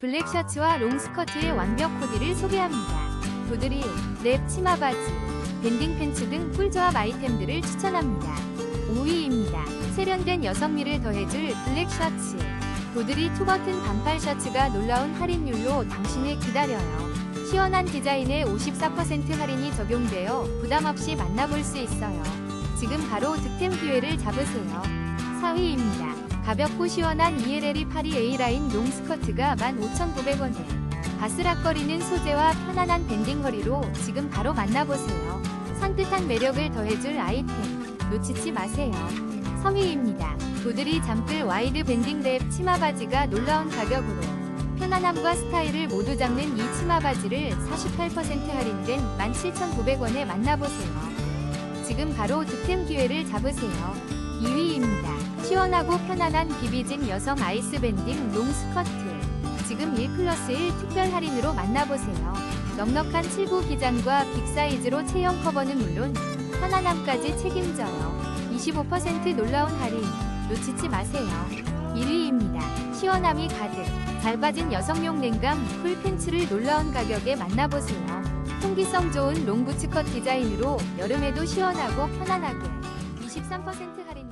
블랙 셔츠와 롱 스커트의 완벽 코디를 소개합니다. 보드리, 랩 치마 바지, 밴딩 팬츠 등 꿀조합 아이템들을 추천합니다. 5위입니다. 세련된 여성미를 더해줄 블랙 셔츠. 보드리 투버튼 반팔 셔츠가 놀라운 할인율로 당신을 기다려요. 시원한 디자인에 54% 할인이 적용되어 부담 없이 만나볼 수 있어요. 지금 바로 득템 기회를 잡으세요. 4위입니다. 가볍고 시원한 ELL이 파리 A라인 롱 스커트가 15,900원에 바스락거리는 소재와 편안한 밴딩 거리로 지금 바로 만나보세요. 산뜻한 매력을 더해줄 아이템 놓치지 마세요. 3위입니다. 보드리 잠글 와이드 밴딩 랩 치마 바지가 놀라운 가격으로 편안함과 스타일을 모두 잡는 이 치마 바지를 48% 할인된 17,900원에 만나보세요. 지금 바로 득템 기회를 잡으세요. 2위입니다. 시원하고 편안한 비비진 여성 아이스 밴딩 롱 스커트. 지금 1 플러스 1 특별 할인으로 만나보세요. 넉넉한 7구 기장과 빅 사이즈로 체형 커버는 물론 편안함까지 책임져요. 25% 놀라운 할인 놓치지 마세요. 1위입니다. 시원함이 가득 잘 빠진 여성용 냉감 풀 팬츠를 놀라운 가격에 만나보세요. 통기성 좋은 롱부츠 컷 디자인으로 여름에도 시원하고 편안하게 23% 할인